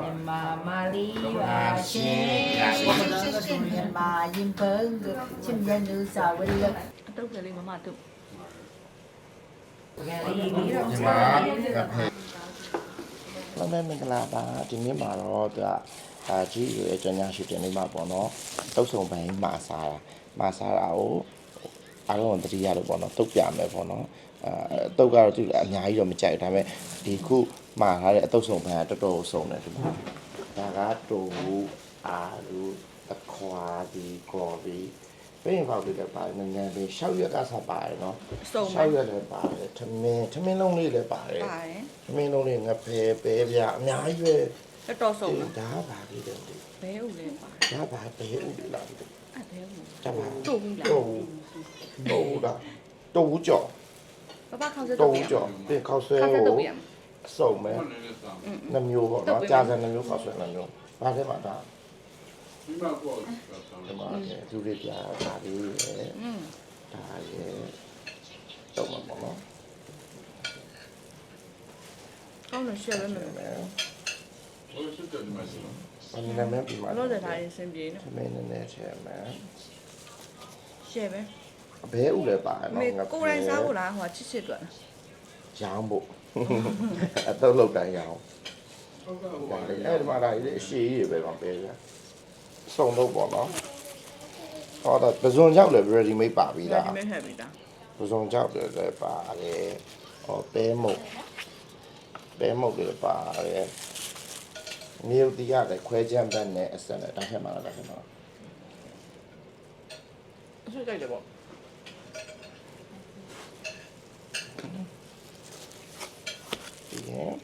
မြန်မာမာလီပါရှင်မြန်မာရင်ပန်းချင်းရနူစာဝလအတုပ်ကလေးမမတုပ်ဂယ်လီပြီးတော့ညီမကဖေမမဲမင်္ဂလာပါဒီနေ့မှာတော့သူကအာကြီးရဲ့ကျွန်ညာရှူတင်လေးမှာပေါ့နော်တုတ်ဆုံပိုင်းမှာစားတာမှာစားတာကိုအားလုံးတတိယလို့ပေါ့နော်တုတ်ပြမယ်ပေါ့နော်အဲတုတ်ကတော့သူအများကြီးတော့မကြိုက်ဘူးဒါပေမဲ့ဒီခု မှာထားတဲ့အတုတ်ဆုံပိုင်းကတော်တော်ဆုံးတယ်ဒီမှာဒါကတူအာလူအခွာဒီကော်ဘီပြင်ပေါက်တွေလည်းပါတယ်နည်းနည်းလေးရှောက်ရက်ကစားပါတယ်နော်စုံရှောက်ရက်လည်းပါတယ်ထမင်းထမင်းလုံးလေးလည်းပါတယ်ပါတယ်မင်းလုံးလေးငဖယ်ပဲပြအများကြီးပဲတော်တော်စုံနော်ဒါပါလိမ့်တယ်ဒီဘဲဦးလေးပါဒါပါဘယ်ဥပဒေလားဒီအဲ့ဘဲဦးဒါပါတုပ်ဘူးလားတော့တော့ဒါတော့ကြော်ပပခေါင်းစက်တော့တုပ်ပြကြော်ပြင်ခေါက်ဆွဲခေါ င်းစက်တုပ်ကိုပြအစုံမဲ့နှမျိုးပေါ့နော်ကြာစံနှမျိုးခေါက်ဆွဲနှမျိုးဘာလဲမှာဒါဒီမှာသူတွေပြတာလေးရယ်อืมဒါရယ်တော့မှာပေါ့နော်ကောင်းတယ်ရှယ်ပဲမလို့မယ်အနည်းနဲ့ပြီးမှာလို့တဲ့ထားရင်စင်ပြေနော်သမင်းနည်းနည်းချဲမယ်ရှယ်ပဲအဘဲဥလည်းပါတယ်အနော်မေကိုယ်တိုင်စားဖို့လားဟိုချစ်ချစ်တွေ့ရောင်းဖို့ အတော့လောက်တိုင်းရောင်းအဲ့ဒီမှာဒါကြီးအရှိကြီးပဲကောင်ပဲကြစုံတော့ပေါ့နော်ဟောတော့ပဇွန်ကြောက်လည်း ready made ပါပြီဒါလားဒီမဲ့ဟဲ့ပြီလားပဇွန်ကြောက်လည်းပါတယ်ဟောပဲမုတ်ပဲမုတ်လည်းပါတယ်မြေတီးရတယ်ခွဲချမ်းဘက်နဲ့အဆက်နဲ့တောက်ထက်မှာလားတောက်ထက်မှာအဆွေးကြိုက်တယ်ပေါ့ ဒီရင်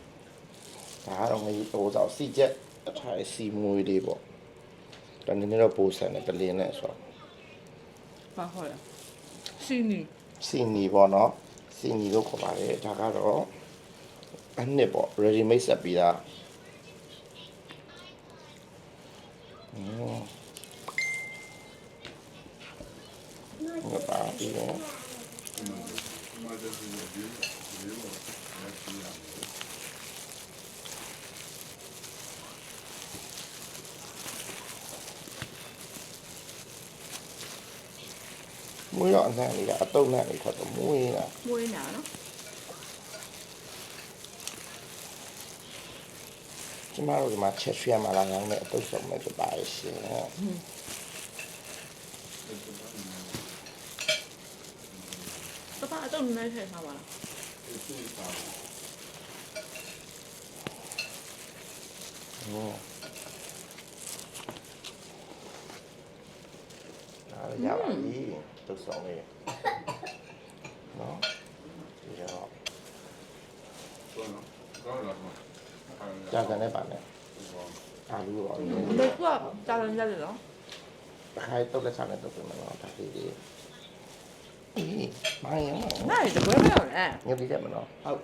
ဒါကတော့ငါဟိုတော့စီချက်အထိုင်စီမွေးလေးပေါ့တနည်းနည်းတော့ပိုးဆန်တယ်ပလင်းနဲ့ဆိုတော့ဘာဟောလဲစီနီစီနီပေါ့နော်စီနီလို့ခေါ်ပါတယ်ဒါကတော့အနှစ်ပေါ့ ready made ဆက်ပြီးသားอืมငါပါပြီးတော့ မွေးတော့အနှံ့လေးကအတုံးနဲ့လေးထွက်တော့မွေးတာမွေးညာနော်ကျမတို့ဒီမှာချက်ရွှဲမှာလာအောင်လည်းအတုံးဆုံးမဲ့ဖြစ်ပါရဲ့ရှင်ပပအတော့နည်းနည်းထည့်ထားပါလားဟုတ်ဒါရပါပြီ တုံးဆုံးလေးနော်ဒီတော့ကြာကနေပါနဲ့အာလူရောအမေကကြာလန်ကြတယ်နော်တခိုင်းတုတ်လက်စားနဲ့တုတ်ပြန်တော့ဒါလေးလေးအေးမိုင်းရောနိုင်တပွဲမရောက်လဲညပ်ပြီးတယ်မနော်ဟုတ်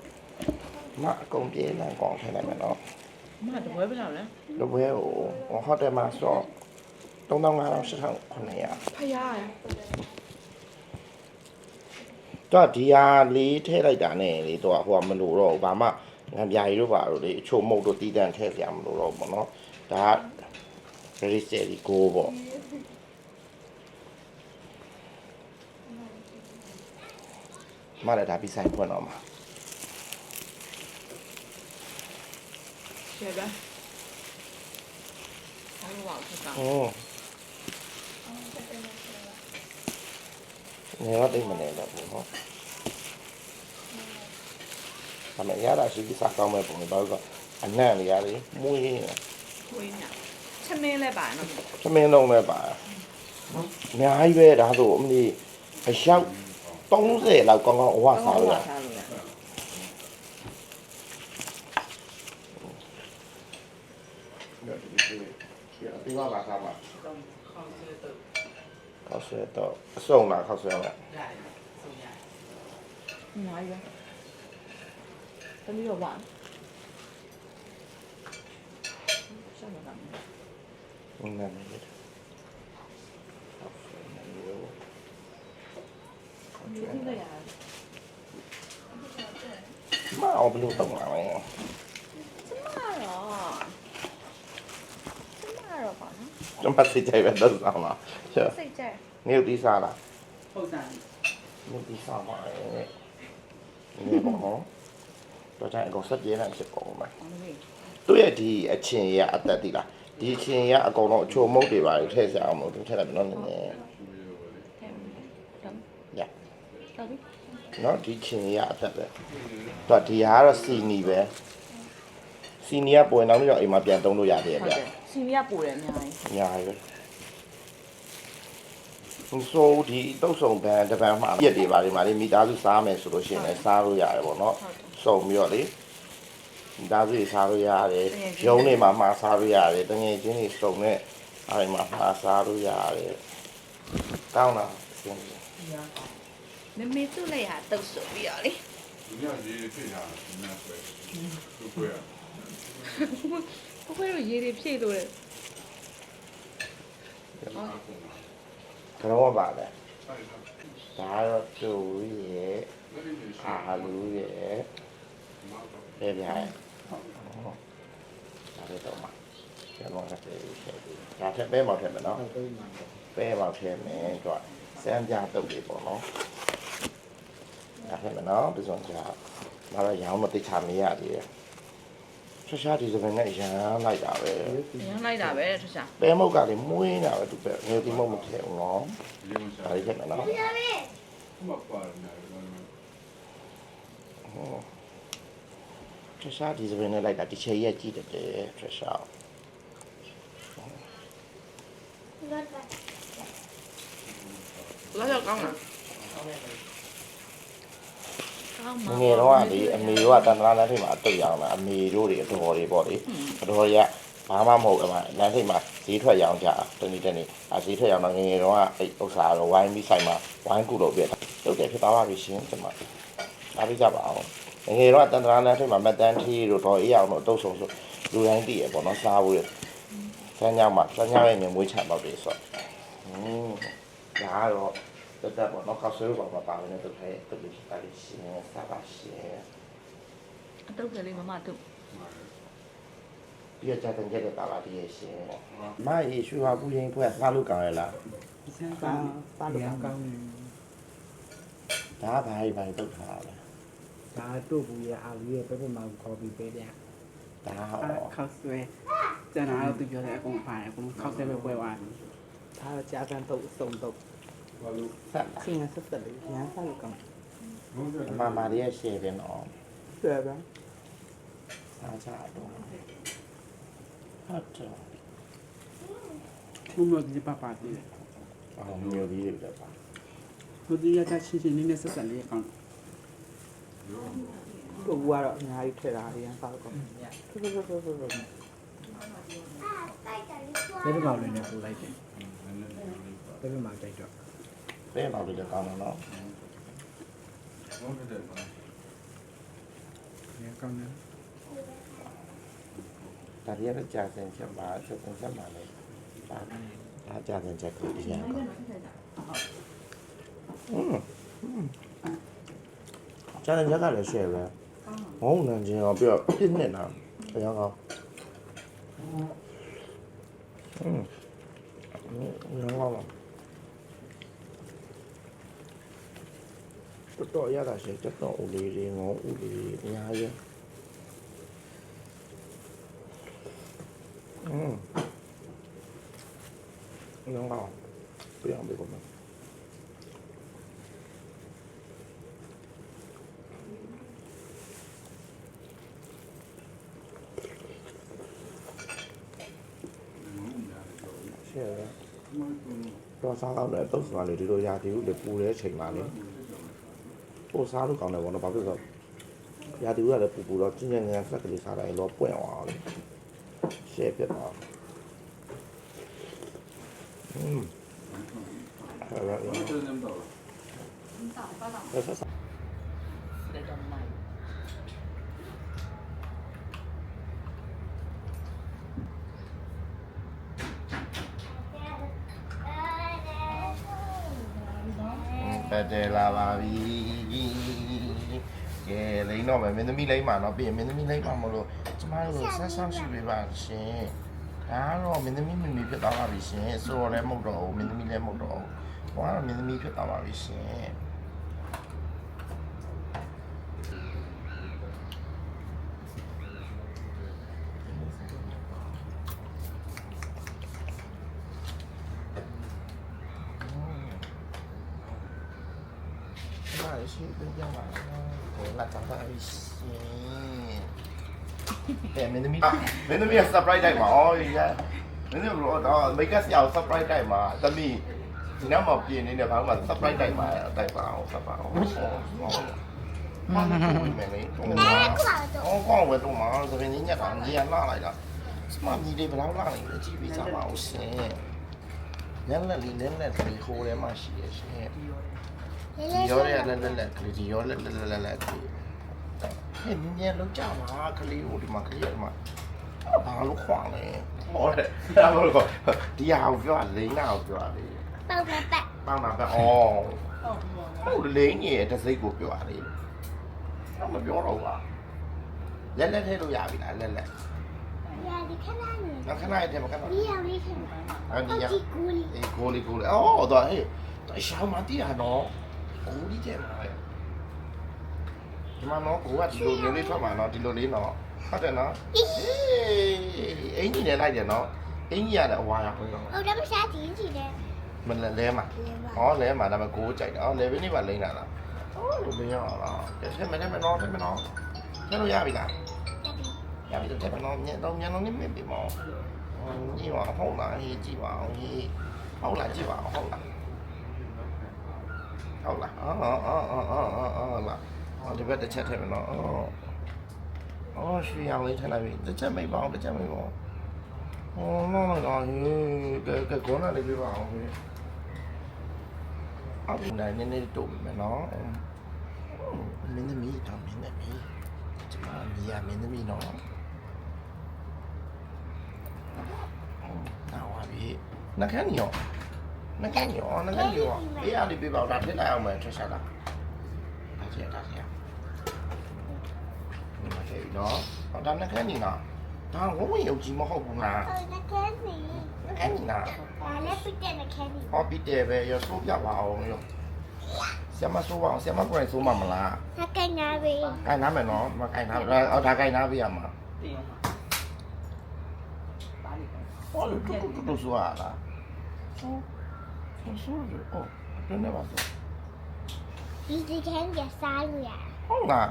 မအကုန်ပြေးလမ်းကောင်းထိုင်လိုက်မယ်နော်မတပွဲမရောက်လဲလပွဲကိုဟိုတယ်မှာဆို3500 8900ဖယားရ တော့ဒီဟာလေးထည့်လိုက်တာနဲ့လေတော့ဟိုကမလို့တော့ဘာမှငံပြာကြီးတို့ပါလို့လေအချို့မဟုတ်တော့တီးတန့်ထည့်ပြမလို့တော့ဘောနော်ဒါက ready steady go ပေါ့မလာဒါပြီးဆိုင်ဖွင့်တော့မှာရပါဘာလို့ဝါဖြစ်တာဟုတ် ငယ်တော့တိတ်မနေတော့ဘူးနော်အမေရတာရှိပြီးစားကောင်းမဲ့ပုံဘာလို့ကအနံ့လေရလေမွေးရမွေးနေသမင်းလည်းပါနော်သမင်းလုံးလည်းပါအများကြီးပဲဒါဆိုအမလီအရောက်30လောက်ကောင်းကောင်းအဝစားလို့လားဒီကဘာသာမှာ ပါစားပါခောက်ဆွဲတော့အစုံလားခောက်ဆွဲလားညာရတမီးတော့ဝါရှောင်းတော့နည်းနည်းလေးခောက်ဆွဲနေလို့ဒီလိုရမအောင်ဘလို့တော့မှာလဲကျမတော့ ကျွန်မစိတ်ကြိုက်ပဲတော့ဆောင်လားရှေ့စိတ်ကြက်နေဦးတီးစားလားဟုတ်တယ်နေဦးတီးစားပါလေနေပေါ့နော်တော့တိုင်းအကောင်ဆက်ပြေးနေဖြစ်ကုန်မယ်သူ့ရဲ့ဒီအချင်းရအသက်တိလားဒီအချင်းရအကောင်တော့အချိုမုတ်တွေပါထည့်စအောင်မလို့ထည့်လိုက်မလို့နည်းနည်းရတော်ပြီနော်ဒီချင်းရအသက်ပဲတော့ဒီဟာကတော့စီနီပဲ စီနီကပွင့်တော့ပြီးတော့အိမ်မှာပြန်သုံးလို့ရတယ် ဟုတ် ဗျ တယ်စီမီကပိုတယ်အများကြီး အများကြီးပဲဆိုဒီတုတ်ဆုံဘန်တစ်ပန်းမှာပြက်တွေပါဒီမှာလေမိသားစုစားမယ်ဆိုလို့ရှိရင်လည်းစားလို့ရတယ်ပေါ့နော်စုံပြီးတော့လေမိသားစုတွေစားလို့ရတယ်ရုံးတွေမှာမှာစားလို့ရတယ်တငယ်ချင်းတွေစုံနဲ့အဲဒီမှာမှာစားလို့ရတယ်ကောင်းတာအဆင်ပြေ မမေသူ့လည်းဟာတုတ်ဆိုပြီးတော့လေ 你要是这样，那会不会啊？ ကိုခွေးတို့ရေတွေဖြည့်လို့လေကတော့ပါလေဒါတော့သူရဲ့အာလူရဲ့ပြပြရဲ့ဟုတ်ဒါတော့မှာကျန်တော့ဆက်ပြီးဆက်ပြီးဒါထက်ပဲမောက်ထက်မယ်နော်ပဲမောက်ထက်မယ်တော့စမ်းပြတုတ်လေးပေါ့နော်ဒါထက်မယ်နော်ဒီစုံကြောက်ဒါတော့ရောင်းမတိချာမရသေးဘူး ရှာရှာဒီစပင်နဲ့ရမ်းလိုက်တာပဲ။ရမ်းလိုက်တာပဲထွရှာပဲမုတ်ကလည်းမွေးတာပဲသူပဲငယ်ဒီမုတ်မဖြစ်ဘူးနော်ဒါလေးချက်မယ်နော်ဟောရှာရှာဒီစပင်နဲ့လိုက်တာဒီချေကြီးကကြည့်တယ်ပဲထွရှာ။လာရောက်ကောင်းလား။ င်းငပါငယ်တော့ကလေအမေတို့ကတန်တရာလမ်းထိပ်မှာအတုတ်ရအောင်လားအမေတို့တွေအတော်တွေပေါ့လေအတော်တွေကဘာမှမဟုတ်အမှလမ်းထိပ်မှာဈေးထွက်ရောင်းကြတနေ့တနေ့အဈေးထွက်ရောင်းတော့ငငယ်တော့ကအဲ့ဥစ္စာတော့ဝိုင်းပြီးဆိုင်မှာဝိုင်းကူလို့ပြတာတုတ်တယ်ဖြစ်သွားပါပြီရှင်ဒီမှာအားပေးကြပါအောင်ငငယ်တော့တန်တရာလမ်းထိပ်မှာမက်တန်းထီးတို့တော့အေးအောင်တော့အတုတ်ဆုံးဆိုလူတိုင်းတည်ရပေါ့နော်စားဖို့ရဆန်းညောင်းမှာဆန်းညောင်းရဲ့မြင်မွေးချပေါက်တွေဆိုอืมဒါကတော့ တက်တက်ပေါ့နော်ကောက်ဆွဲပါပါပါနေတော့ခဲတူလေးပါလိရှင်စားပါရှင်အတုတ်ကလေးမမတုတ်ပြည့်ကြတဲ့ကြတဲ့ပါပါတည်းရှင်မရေရွှေဝါပူရင်ဖွဲ့စားလို့ကောင်းရလားစမ်းကောင်းစားလို့ကောင်းဒါဘာကြီးဘာကြီးတုတ်ထားလဲဒါတို့ဘူးရအာလူရဲ့ပဲပဲမှာခေါ်ပြီးပဲဗျဒါဟောခောက်ဆွဲကျန်တာတော့သူပြောတဲ့အကုန်ပါတယ်အကုန်ခောက်ဆွဲပဲပွဲသွားတယ်ဒါကြာကန်တော့စုံတော့ ဆက်ချင်းရဆက်ဆက်လေးရမ်းစားလို့ကောင်းမမလေးရဲ့ရှယ်ပြန်တော့တယ်ဗျစားကြတော့ဟုတ်တယ်ထုံးလို့ဒီပပါတည်တယ်အော်မျိုးကြီးတွေပဲပါဟိုဒီရတာချင်းချင်းနည်းနည်းဆက်ဆက်လေးကောင်းတို့ဘူးကတော့အများကြီးထည့်တာရမ်းစားလို့ကောင်းတယ်ဘယ်လိုကောင်းလဲနဲ့ပူလိုက်တယ်ဘယ်လိုမှတိုက်တော့ ပဲတော့လည်းကောင်းတော့နော် ရမ်းကောင်းတယ် ဒါရီရကြာစင်ချက်ပါချက်စင်ချက်ပါလေဒါဒါကြာစင်ချက်ကိုဒီရန်ကောอืมကြာစင်ချက်ကလည်းရှယ်ပဲဟောင်းနန်ချင်းရောပြီးတော့ပြစ်နေတာအရင်ကောอืมအရင်ကော တော်တော်ရတာရှယ်တော်တော်ဦးလေးတွေငေါဦးလေးတွေအများကြီး อืมน้องเราเปรี้ยวไปกว่ามันရှယ်ရတော့စားကောင်းတယ်တုတ်စားလေဒီလိုရာသီဥလေပူတဲ့ချိန်မှာလေ ပို့စားလို့ကောင်းတယ်ဘောနော်ဘာဖြစ်လို့ရာသီဥကလည်းပူပူတော့ကျင်းကျင်းငန်းဆက်ကလေးစားတိုင်းတော့ပွင့်အောင်လေရှယ်ပြတ်သွားอืมအဲ့ဒါလည်းဆက်ဆက်လက်တော့မိုင်းပတ်တယ်လာပါပြီ ကဲလိမ့်တော့မယ်မင်းသမီးလိမ့်ပါတော့ပြီးရင်မင်းသမီးလိမ့်ပါမလို့ကျမတို့ဆက်ဆောင်ရှိပေးပါရှင်ခဒါတော့မင်းသမီးမင်းမီဖြစ်သွားပါပြီရှင်ဆိုတော့လည်းမဟုတ်တော့ဘူးမင်းသမီးလည်းမဟုတ်တော့ဘူးဟိုကတော့မင်းသမီးဖြစ်သွားပါပြီရှင် မရှိဘူးပြန်ပါကိုလာချမ်းသာပြီရှင်အဲမင်းသမီးမင်းသမီးက surprise တိုက်မှာအော်ရမင်းသမီးကတော့ make up ဆရာကို surprise တိုက်မှာသမီးဒီနောက်မှပြင်နေတယ်ဘာမှ surprise တိုက်မှာတိုက်ပါအောင် surprise အောင်မနက်ကိုမယ်လေတော့အောင်ကောင်းဝဲတော့မှာသမီးညက်ကညက်လာလိုက်တာစမမီလေးဘယ်လောက်လာနေလဲကြည့်ပြီးစားပါဦးရှင်လက်လက်လေးလက်လက်လေးခိုးထဲမှာရှိရရှင် ဒီရောရလက်လက်လက်ကလေးဒီရောလက်လက်လက်လက်ကလေးဟဲ့နင်းမြန်လောက်ကြပါကလေးကိုဒီမှာကလေးကဒီမှာဘာလို့ခွာလဲဟောတယ်ဒါမှမဟုတ်ဒီဟာကိုပြောလိမ့်နာကိုပြောလေပေါက်ပတ်ပတ်ပေါင်းတာပဲဩဟုတ်လိမ့်ရဲ့တစ်စိတ်ကိုပြောလေတော့မပြောတော့ဘူးလက်လက်ထဲလို့ရပြီလားလက်လက်ရာဒီခဏနေနောက်ခဏရတဲ့မခဏဒီရောက်လေးထင်အဲ့ဒီရဒီကူလီအေးကိုလေးကိုလေးအော်တော့ဟဲ့တော့ရှောင်းမတီးရနော် ကိုလေးကျဲမှာလေဒီမှာနော်ကိုကဒီလိုမျိုးလေးထွက်မှာနော်ဒီလိုလေးနော်ဟုတ်တယ်နော်အေးအင်ကြီးနဲ့လိုက်တယ်နော်အင်ကြီးရတဲ့အဝါရခွင့်တော့ဟုတ်တယ်မစားကြည့်ကြည့်တယ်မလဲလဲမှာဟောလဲမှာဒါပေမဲ့ကိုကြိုက်တယ်ဟောလဲဘင်းလေးပါလိမ့်တာလားဟောလိုမရအောင်လားတက်မနဲ့မနော်တက်မနော်ကျလို့ရပြီလားရပြီတက်မနော်ညတော့ညလုံးနေမြင်ပြီမောညီမဟုတ်လားဟေးကြည့်ပါအောင်ဟေးဟုတ်လားကြည့်ပါအောင်ဟုတ်လား ဟုတ်လားအော်အော်အော်အော်အော်အော်အော်လားအော်ဒီဘက်တစ်ချက်ထည့်မနော်အော်အော်ရွှေရောင်လေးထည့်လိုက်ပြီတစ်ချက်မိတ်ပါအောင်တစ်ချက်မိတ်ပါအောင်ဟောနော်နော်ဟေးကဲကဲကောနာလေးပြပါအောင်ဟေးအောက်နိုင်နေနေတုံမယ်နော်မင်းသမီးတော့မင်းသမီးကျမမီးရမင်းသမီးနော်နာဝါပြီနှခမ်းညောနှခမ်းညောနှခမ်းညောအေးအားလေးပြပါတော့ထည့်လိုက်အောင်မယ်ထွက်ရှာတာဒါကျဒါကျဒီမှာထည့်ပြီးနော်ဟောဒါနှခမ်းညနော်ဒါဝဝရု ပ်ကြီးမဟုတ်ဘူးလားဟုတ်တယ်ခဲနေနှခမ်းညနာဒါလည်းပြတဲ့ခဲနေဟောပြီးတယ်ပဲရဆိုးပြပါအောင်ရောဆရာမဆိုးပါအောင်ဆရာမကိုယ်တိုင်ဆိုးမှာမလားဟာကညာပဲကိုင်နာမယ်နော်မကိုင်နာအော်ဒါကိုင်နာပြရမှာဟောလို့တူတူတူဆိုရလား ဆိုဆိုဆိုအော်တွန်းနေပါဆိုဒီဒီခဲကစားလို့ရဟုတ်လား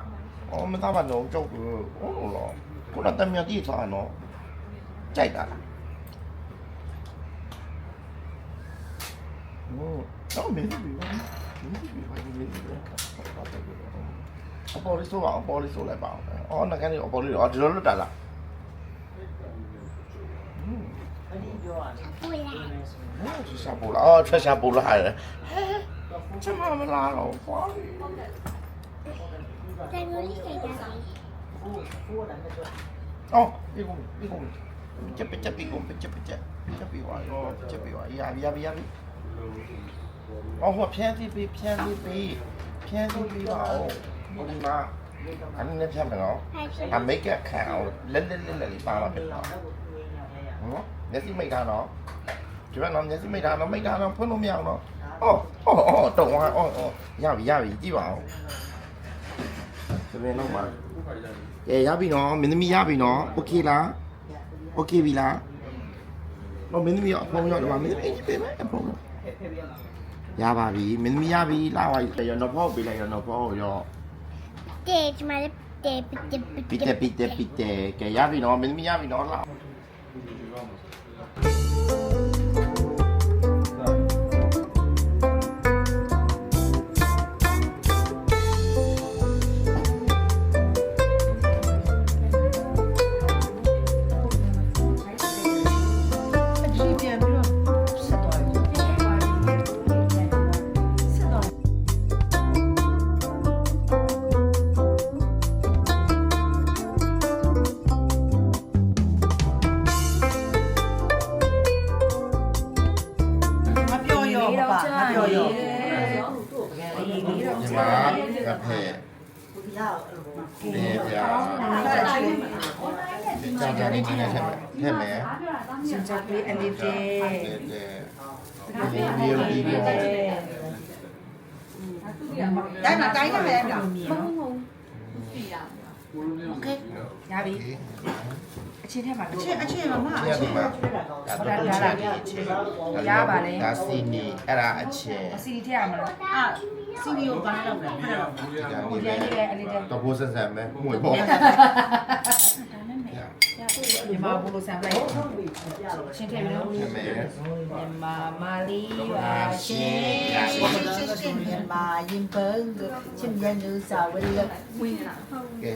အော်မသားပါတော့ကြောက်လို့ဟုတ်လို့ကိုယ်တော့တမန်တိထားနော်ကြိုက်တာလားဟိုတော့မင်းပြီမင်းပြီဘာလို့လဲအပေါ်လေးဆိုပါအပေါ်လေးဆိုလိုက်ပါအောင်အော်ငါကနေအပေါ်လေးအော်ဒီလိုလွတ်တာလား ပူလာထွက်ရှာပူလာအော်ထွက်ရှာပူလာရတယ်ဟဲကျမမလာတော့ဖွာတန်လို့လေးကြိုက်တာပဲအော်ဒီကုဒီကုချက်ပချက်ပီကုပချက်ပချက်ချက်ပီဝါရောချက်ပီဝါရပြီရပြီရပြီအော်ဟိုဖြန်းစီပေးဖြန်းစီပေးဖြန်းစီပေးပါဦးဟိုဒီမှာအနည်းဖြန်းမယ်နော်ဟဲ့ဖြစ်အမိတ်ကခံအောင်လက်လက်လက်လက်လေးပါလာပြီနော်နော် မျက်စိမိတ်တာနော်ဒီဘက်နော်မျက်စိမိတ်တာနော်မိတ်တာနော်ဖွင့်လို့မရအောင်နော်အော်အော်အော်တုံသွားအော်အော်ရပြီရပြီကြည့်ပါဦးသမီးလုံးပါကဲရပြီနော်မင်းသမီးရပြီနော်โอเคလားโอเคပြီလားတော့မင်းသမီးအဖုံးရောက်တော့မင်းသမီးပြေးမယ်အဖုံးရပါပြီမင်းသမီးရပြီလာပါပြီရနော်ဖောက်ပေးလိုက်ရနော်ဖောက်ရော တဲ့ကျမလေးတဲ့ပစ်ပစ် ပီတဲပီတဲပီတဲကဲရပြီနော်မင်းသမီးရပြီနော်လာ 你们学吗 ကဖဲနေပြာ ကြာကြာလေးနည်းနည်းထည့်မယ်ထည့်မယ် စင်ချက်ကလေးအလေးတဲ့ တဲ့တဲ့ဒီမျိုးဒီမျိုး ဒါမှတိုင်းရမယ်လားโอเคရပြီအချင်းထဲမှာတို့အချင်းအချင်းမမ ဒီကဒီမှာဒါတော့ဒီချက်ဒီချက်ဒါစီနီအဲ့ဒါအချက် စီထဲရမလားအာ စီနီကိုဘာလို့လဲဖက်တော့ဒီကနေ့ပဲတော့ဘိုးဆန်ဆန်ပဲမှုပေါ့မြန်မာဘူလိုဆန်ပလိုက်ချင်းထဲလို့ထည့်မယ်မြန်မာမာလီပါရှင်ရှင်မြန်မာရင်ပန်းချင်းရနူစာဝဲလဝင်လာကဲ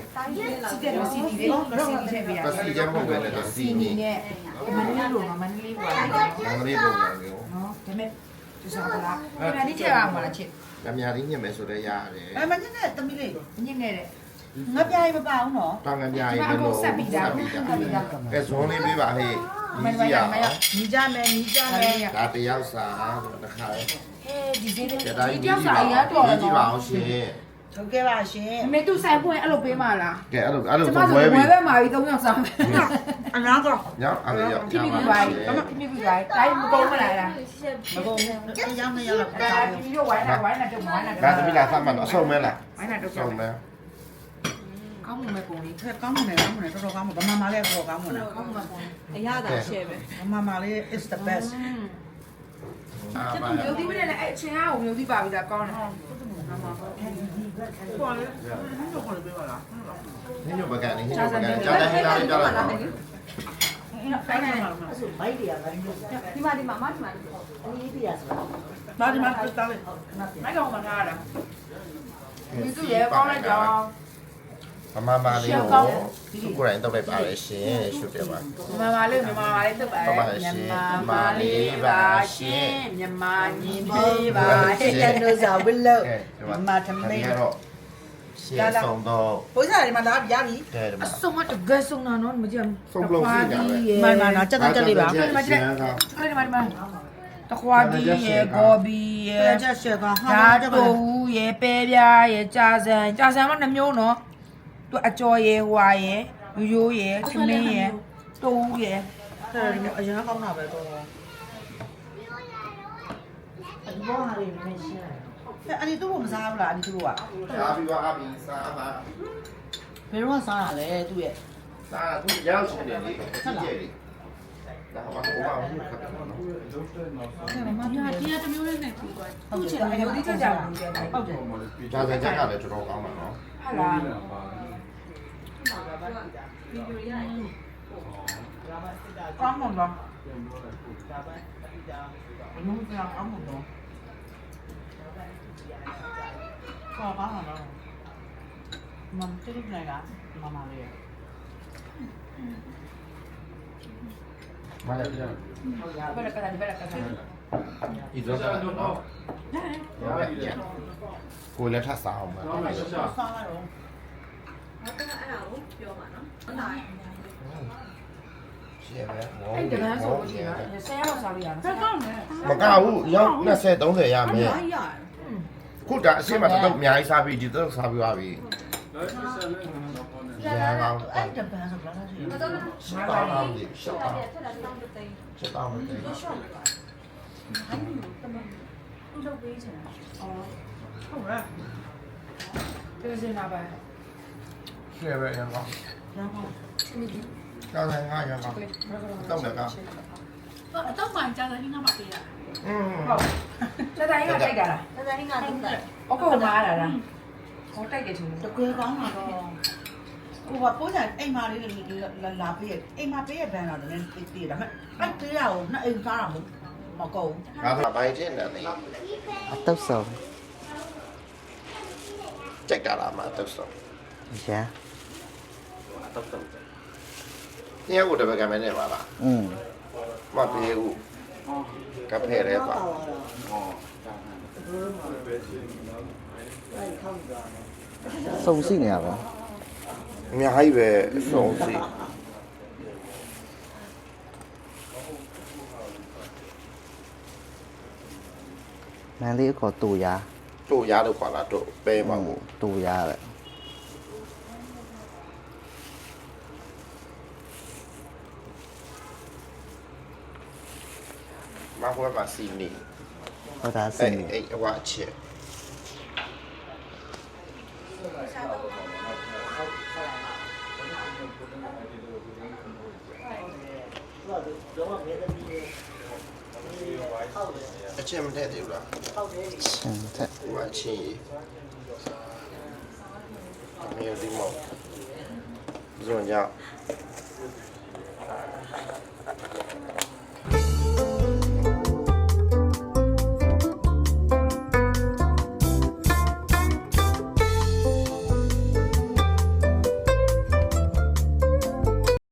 စီတဲ့စီဒီလေးစီဒီထဲပြရတော့စီချက်မဟုတ်ပဲလေတော့စီစီနီနီနဲ့မန္တလေးလိုမန္တလေးပါငန်းလေးပုံစံမျိုးနော်ဒါပေမဲ့သူစားပါလားဒီမှာဒီချက်အောင်မလားချစ် ငမြားလေးညက်မယ်ဆိုတော့ရတယ်အဲမညနဲ့တမီးလေးညစ်နေတဲ့ငါပြားရမပါအောင်နော်တောင်ငမြားရေးဘယ်လိုဆက်ပြီးတာကဲဇွန်လေးပေးပါဟေ့မဒီင်းစီရရအောင်မရညီကြမယ်ညီကြမယ်ဒါတယောက်စာတစ်ခါအဲဒီစီလေးကြတိုင်းဒီဒီပြောက်ကြစာည့်အပါရင်တော်တယ်ဒီကြည့်ပါနော်အောင်ရှင် ထုတ်ခဲ့ပါရှင်အမေသူဆိုင်ပွင့်အဲ့လိုပေးမလားကဲအဲ့လိုအဲ့လိုကျမဆိုဆိုဝဲဝဲပြီပဲမှာပြီး၃ယောက်စားမယ်အနာကောညောင်းအဲ့လိုရောက်ခိမိကူပါခိမိကူပါတိုင်းမကုန်မလားလားမကုန်ဘူးရောင်းနေရတော့ဒါဒီလိုဝိုင်းနာဝိုင်းနာတော့ဝိုင်းနာဒါသမီးလာသတ်မှတ်တော့အဆုံးမဲလားဝိုင်းနာတော့အဆုံးမဲကောင်းမှုမဲ့ပုံလေးထက်ကောင်းမနေကောင်းမနေတော်တော်ကောင်းမဗမာမလေးတော်ကောင်းမနေကောင်းမှုမဲ့ပုံလေးအရသာရှယ်ပဲဗမာမလေး is the best အာပါမျိုးဒီမနဲ့အဲ့အချင်းအားကိုမျိုးဒီပါပြီးသားကောင်းတယ်ပေါ်လေတော့ခေါ်ပေးပါလား နင်းညပကန်နင်းညပကန်ကြာတိုင်းဟင်းသားလေးကြားလိုက်ပါဖိုင်းနေတယ်ဒီမှာဒီမှာမဒီမှာဒါဒီမှာစတာလေးမိုက်ကောင်မထားတာဒီသူရဲ့ကောင်းလိုက်တော့ မမမလေးကိုသူကိုယ်တိုင်တောက်လိုက်ပါလေရှင်ရှုပ်ပြပါမြန်မာလေးမြန်မာလေးတက်ပါမြန်မာလေးပါရှင်မြန်မာညီလေးပါရှင်ရနိုဇာဝီလောမထမင်းတော့ရှင်းဆုံးတော့ဘိုးစားဒီမှာလာရပြီတဲ့ဒီအမှာဆုံးမတကယ်ဆုံးတာနော်မကြည့်ဆုံးလုံးစီးကြပဲမှန်မှန်နော်တက်တက်လေးပါရှင်းကအဲ့ဒီမှာဒီမှာတခွာဒီရေဂောဘီရေပြန်ချက်ရှယ်ကဟာဓာတူရေပဲပြားရေကြာစံကြာစံမနှမျိုးနော် သူအကျော်ရေဟွာရေယူရိုးရေခမင်းရေတူရေအရင်ကောင်းတာပဲတော့အဲ့ဒီတော့မစားဘူးလားအဲ့ဒီတို့ကအာဘီဝါအာဘီစာပါဘယ်တော့စားရလဲသူ့ရဲ့စာသူရောက်ရှင်တယ်လေကြည့်ကြလေဒါဟောဘာဘာဟုတ်ကဲ့နော်ဒီကတမျိုးလေးနဲ့ပြီးသွားသူ့ချင်တယ်မျိုးဒီချက်ကြပါဘူးဟုတ်တယ်ဂျာဇန်ချက်ကလည်းတော်တော်ကောင်းပါနော်ဟုတ်လားကောင်းမလားဘယ်လိုလဲကောင်းမလားကောင်းပါလားမမ်တိတ်လို က်လားမမလေးမလည်းပြန်ဘယ်လက်ကလာဒီဘယ်လက်ကလာဤတော့တော့ကိုလည်းထပ်စားအောင်ပါစားလိုက်တော့အဲ့ဒါ ကိုပြောပါနော်ဟုတ်လားရှင်းရမယ်မောအဲ့တကယ်ဆိုလို့ရှိရင်ဆယ်ရောက်စားလို့ရမှာဆက်ကောင်းတယ်မကဘူးရောက်20 30ရအမယ်များကြီးရတယ်ခုဒါအရှင်းမှာတော့အများကြီးစားပြီးဒီတော့စားပြီးပါပြီရန်ကောင်းအဲ့တပန်းဆိုဘယ်လိုလဲဘာလို့လဲရှောက်ပါအောင်ဒီရှောက်ပါအောင်ရှောက်ပါအောင်ဒီရှောက်ပါဘာလို့တမန်ဥလုပ်ပေးချင်တာဟုတ်လားကျေးဇူးနာပါ 11 연락. 짜장이 하 연락. 떡 내가. 떡 많이 짜장이 하면 돼. 응. 짜장이가 되잖아. 짜장이가 된다. 어거 말아라. 어떻게 주는 거? 그거 가면 cô bảo bố là em mà đi là là là về em mà về về là nên tiền tiền lắm anh cứ nào nó em ra là muốn mà cầu là bay trên là này tao sầu chắc cả là mà tao sầu dạ yeah. တယ်လေအတုပ်ဆုံးကြိုက်တာလားမတော့ဆိုရန်ညကိုတပကမဲနေပါလားอืมမပြေဘူးကဖဲရဲပါစုံရှိနေရပါအများကြီးပဲစုံစီမန်လေးကိုတူရတို့ရလို့ခေါ်လာတို့ပဲပါဘူးတူရပဲ မဟိုကပါစီနေဟောဒါစအဲ့င်နေအဲ့ဟိုအချက်အချက်မထည့်သေးဘူးလားရှင်